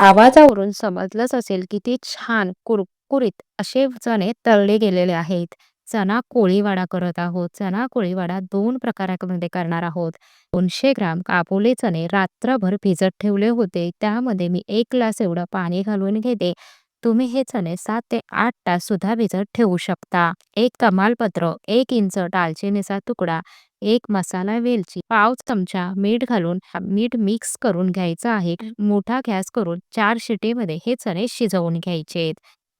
आवाजावरून समजलंच असेल किती छान कुरकुरीत असे चणे तळले गेलेले आहेत. चणा कोळीवाडा करत आहोत. चणा कोळीवाडा दोन प्रकारामध्ये करणार आहोत. 200 ग्राम काबुली चणे रात्रभर भिजत ठेवले होते. त्यामध्ये मी एक ग्लास एवढं पाणी घालून घेते. तुम्ही हे चणे 7 ते 8 तास सुद्धा भिजत ठेवू शकता. एक तमालपत्र, एक इंच दालचिनीचा तुकडा, एक मसाला वेलची, पाव चमचा मीठ घालून मीठ मिक्स करून घ्यायचं आहे. मोठा गॅस करून चार शिटीमध्ये हे चणे शिजवून घ्यायचे.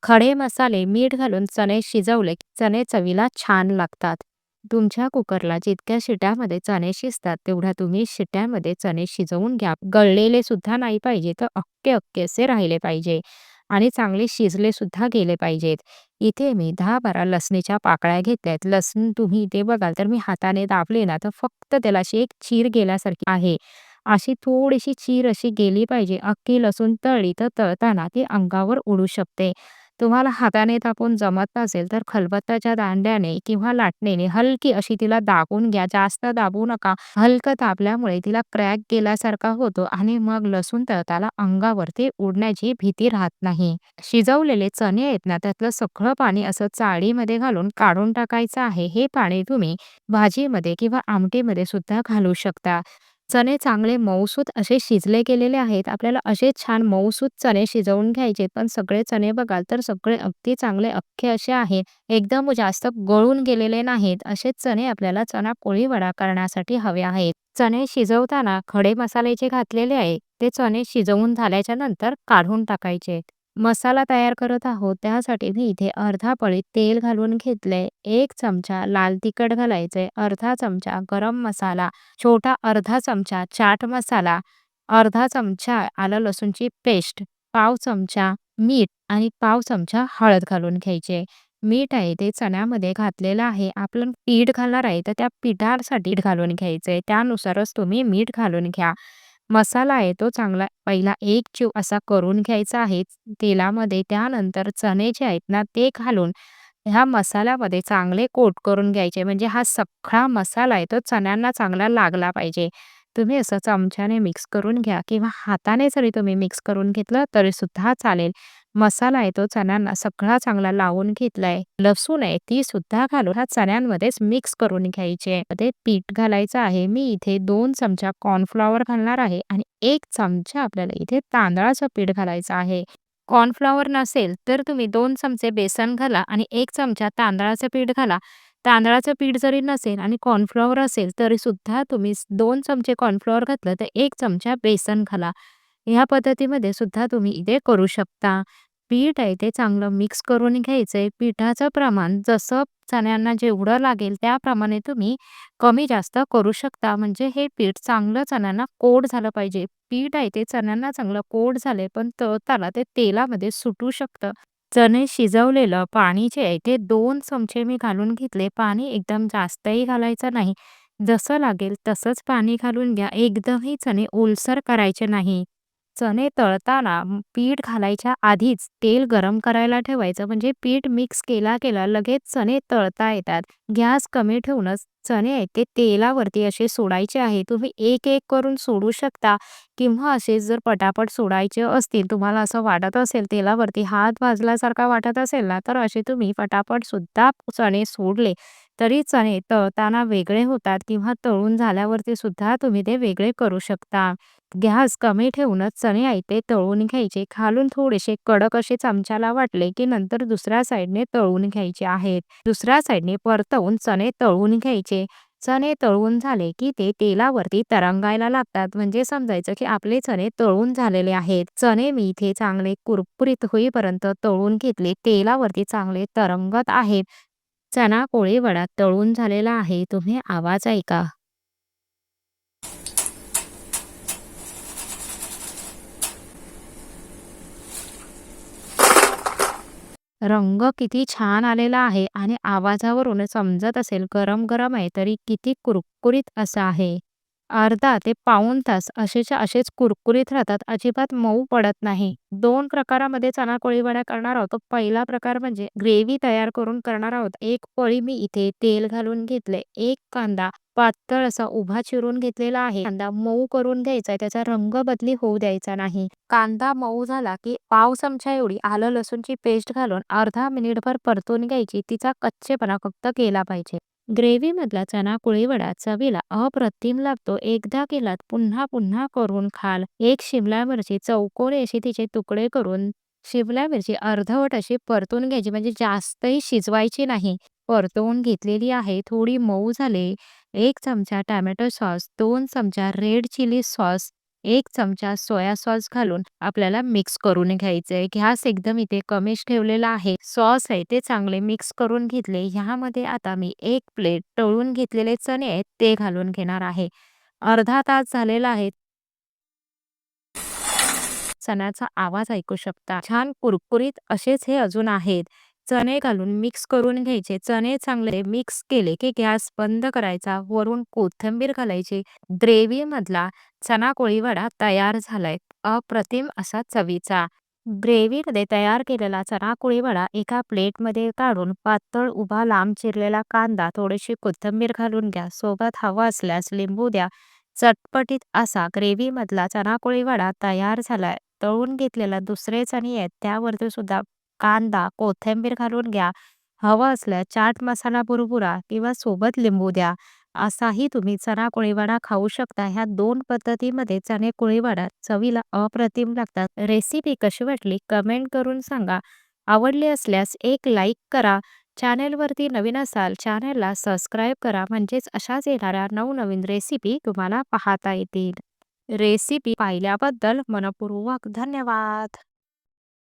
खडे मसाले मीठ घालून चणे शिजवले चणे चवीला छान लागतात. तुमच्या कुकरला जितक्या शिट्यामध्ये चणे शिजतात तेवढ्या तुम्ही शिट्यामध्ये चणे शिजवून घ्या. गळलेले सुद्धा नाही पाहिजे तर अख्खे अख्खे असे राहिले पाहिजे आणि चांगले शिजले सुद्धा गेले पाहिजेत. इथे मी 10-12 लसणीच्या पाकळ्या घेतल्यात. लसूण तुम्ही इथे बघाल तर मी हाताने दाबले ना तर फक्त त्याला अशी एक चीर गेल्यासारखी आहे. अशी थोडीशी चीर अशी गेली पाहिजे. अख्खी लसूण तळली तर तळताना ती अंगावर उडू शकते. तुम्हाला हाताने तापून जमत नसेल तर खलबत्ताच्या दांड्याने किंवा लाटणीने हलकी अशी तिला दाबून घ्या. जास्त दाबू नका. हलकं दाबल्यामुळे तिला क्रॅक गेल्यासारखा होतो आणि मग लसूण तळताला अंगावरती उडण्याची भीती राहत नाही. शिजवलेले चणे आहेत ना त्यातलं सगळं पाणी असं चाळीमध्ये घालून काढून टाकायचं आहे. हे पाणी तुम्ही भाजीमध्ये किंवा आमटीमध्ये सुद्धा घालू शकता. चणे चांगले मऊसूत असे शिजले गेलेले आहेत. आपल्याला असे छान मऊसूत चणे शिजवून घ्यायचे. पण सगळे चणे बघाल तर सगळे अगदी चांगले अख्खे असे आहेत. एकदम जास्त गळून गेलेले नाहीत. असे चणे आपल्याला चणा कोळीवाडा करण्यासाठी हवे आहेत. चणे शिजवताना खडे मसाले जे घातलेले आहे ते चणे शिजवून झाल्याच्यानंतर काढून टाकायचे. मसाला तयार करत आहोत त्यासाठी मी इथे अर्धा पळी तेल घालून घेतले. एक चमचा लाल तिखट घालायचे. अर्धा चमचा गरम मसाला, छोटा अर्धा चमचा चाट मसाला, अर्धा चमचा आलं लसूणची पेस्ट, पाव चमचा मीठ आणि पाव चमचा हळद घालून घ्यायचे. मीठ आहे ते चण्यामध्ये घातलेलं आहे. आपण पीठ घालणार आहे तर त्या पिठासाठी घालून घ्यायचे त्यानुसारच तुम्ही मीठ घालून घ्या. मसाला आहे तो चांगला पहिला एक जीव असा करून घ्यायचा आहे तेलामध्ये. त्यानंतर चणे जे आहेत ना ते घालून ह्या मसाल्यामध्ये चांगले कोट करून घ्यायचे. म्हणजे हा सगळा मसाला आहे तो चण्यांना चांगला लागला पाहिजे. तुम्ही असं चमच्याने मिक्स करून घ्या किंवा हाताने जरी तुम्ही मिक्स करून घेतलं तरी सुद्धा चालेल. मसाला आहे तो चण्यांना सगळा चांगला लावून घेतलाय. लसूण आहे ती सुद्धा घालून हा चण्यांमध्येच मिक्स करून घ्यायचे. ते पीठ घालायचं आहे. मी इथे दोन चमचा कॉर्नफ्लॉवर घालणार आहे आणि एक चमचा आपल्याला इथे तांदळाचं पीठ घालायचं आहे. कॉर्नफ्लॉवर नसेल तर तुम्ही दोन चमचे बेसन घाला आणि एक चमचा तांदळाचं पीठ घाला. तांदळाचं पीठ जरी नसेल आणि कॉर्नफ्लॉवर असेल तरी सुद्धा तुम्ही दोन चमचे कॉर्नफ्लॉवर घातलं तर एक चमचा बेसन घाला. ह्या पद्धतीमध्ये सुद्धा तुम्ही इथे करू शकता. पीठ आहे ते चांगलं मिक्स करून घ्यायचंय. पिठाचं प्रमाण जसं चण्यांना जेवढं लागेल त्याप्रमाणे तुम्ही कमी जास्त करू शकता. म्हणजे हे पीठ चांगलं चण्यांना कोड झालं पाहिजे. पीठ आहे ते चण्यांना चांगलं कोड झाले पण त्याला ते तेलामध्ये सुटू शकतं. चणे शिजवलेलं पाणी जे आहे ते दोन चमचे मी घालून घेतले. पाणी एकदम जास्तही घालायचं नाही. जसं लागेल तसंच पाणी घालून घ्या. एकदमही चणे ओलसर करायचे नाही. चणे तळताना पीठ घालायच्या आधीच तेल गरम करायला ठेवायचं. म्हणजे पीठ मिक्स केला केला लगेच चणे तळता येतात. गॅस कमी ठेवूनच चणे आहेत ते तेलावरती असे सोडायचे आहे. तुम्ही एक एक करून सोडू शकता किंवा असे जर पटापट सोडायचे असतील तुम्हाला असं वाटत असेल तेलावरती हात भाजल्यासारखा वाटत असेल ना तर असे तुम्ही पटापट सुद्धा चणे सोडले तरी चणे तळताना वेगळे होतात किंवा तळून झाल्यावरती सुद्धा तुम्ही ते वेगळे करू शकता. गॅस कमी ठेवूनच चणे आयते तळून घ्यायचे. खालून थोडेसे कडक असे चमच्याला वाटले की नंतर दुसऱ्या साईडने तळून घ्यायचे आहेत. दुसऱ्या साईडने परतवून चणे तळून घ्यायचे. चणे तळून झाले की ते तेलावरती तरंगायला लागतात. म्हणजे समजायचं की आपले चणे तळून झालेले आहेत. चणे मी इथे चांगले कुरकुरीत होईपर्यंत तळून घेतले. तेलावरती चांगले तरंगत आहेत. चणा कोळीवडा तळून झालेला आहे. तुम्ही आवाज ऐका. रंग किती छान आलेला आहे आणि आवाजावरून समजत असेल गरम गरम आहे तरी किती कुरकुरीत असं आहे. अर्धा ते पाऊण तास असेच्या असेच कुरकुरीत राहतात. अजिबात मऊ पडत नाही. दोन प्रकारामध्ये चणा कोळी करणार आहोत. पहिला प्रकार म्हणजे ग्रेव्ही तयार करून करणार आहोत. एक पळी मी इथे तेल घालून घेतले. एक कांदा पातळ असा उभा चिरून घेतलेला आहे. कांदा मऊ करून घ्यायचा त्याचा रंग बदली होऊ द्यायचा नाही. कांदा मऊ झाला की पाव चमचा एवढी आलं लसूणची पेस्ट घालून अर्धा मिनिटभर परतून घ्यायची. तिचा कच्चेपणा फक्त केला पाहिजे. ग्रेव्ही मधला चणा कुळीवडा चवीला अप्रतिम लागतो. एकदा केलात पुन्हा पुन्हा करून खाल. एक शिमला मिरची चौकोनी अशी तिचे तुकडे करून शिमला मिरची अर्धवट अशी परतून घ्यायची म्हणजे जास्तही शिजवायची नाही. परतवून घेतलेली आहे. थोडी मऊ झाले. एक चमचा टॅमॅटो सॉस, दोन चमचा रेड चिली सॉस, एक चमचा सोया सॉस घालून आपल्याला मिक्स करून घ्यायचंय. गॅस एकदम इथे कमीच ठेवलेला आहे. सॉस आहे ते चांगले मिक्स करून घेतले. ह्यामध्ये आता मी एक प्लेट तळून घेतलेले चणे आहेत ते घालून घेणार आहे. अर्धा तास झालेला आहे. चण्याचा आवाज ऐकू शकता. छान कुरकुरीत असेच हे अजून आहेत. चणे घालून मिक्स करून घ्यायचे. चणे चांगले मिक्स केले की गॅस बंद करायचा. वरून कोथिंबीर घालायची. ग्रेव्हीमधला चना कोळी वडा तयार झालाय. अप्रतिम असा चवीचा. ग्रेव्हीमध्ये तयार केलेला चना कोळी वडा एका प्लेटमध्ये काढून पातळ उभा लांब चिरलेला कांदा थोडीशी कोथिंबीर घालून घ्या. सोबत हवा असल्यास लिंबू द्या. चटपटीत असा ग्रेव्हीमधला चना कोळी वडा तयार झालाय. तळून घेतलेला दुसरे चणे आहेत त्यावरती सुद्धा कांदा कोथिंबीर घालून घ्या. हवा असल्यास चाट मसाला बुरबुरा किंवा सोबत लिंबू द्या. असाही तुम्ही चणा कोळीवाडा खाऊ शकता. ह्या दोन पद्धतीमध्ये चणे कोळीवडा चवीला अप्रतिम लागतात. रेसिपी कशी वाटली कमेंट करून सांगा. आवडली असल्यास एक लाईक करा. चॅनेलवरती नवीन असाल चॅनेलला सबस्क्राईब करा म्हणजेच अशाच येणाऱ्या नवनवीन रेसिपी तुम्हाला पाहता येतील. रेसिपी पाहिल्याबद्दल मनपूर्वक धन्यवाद.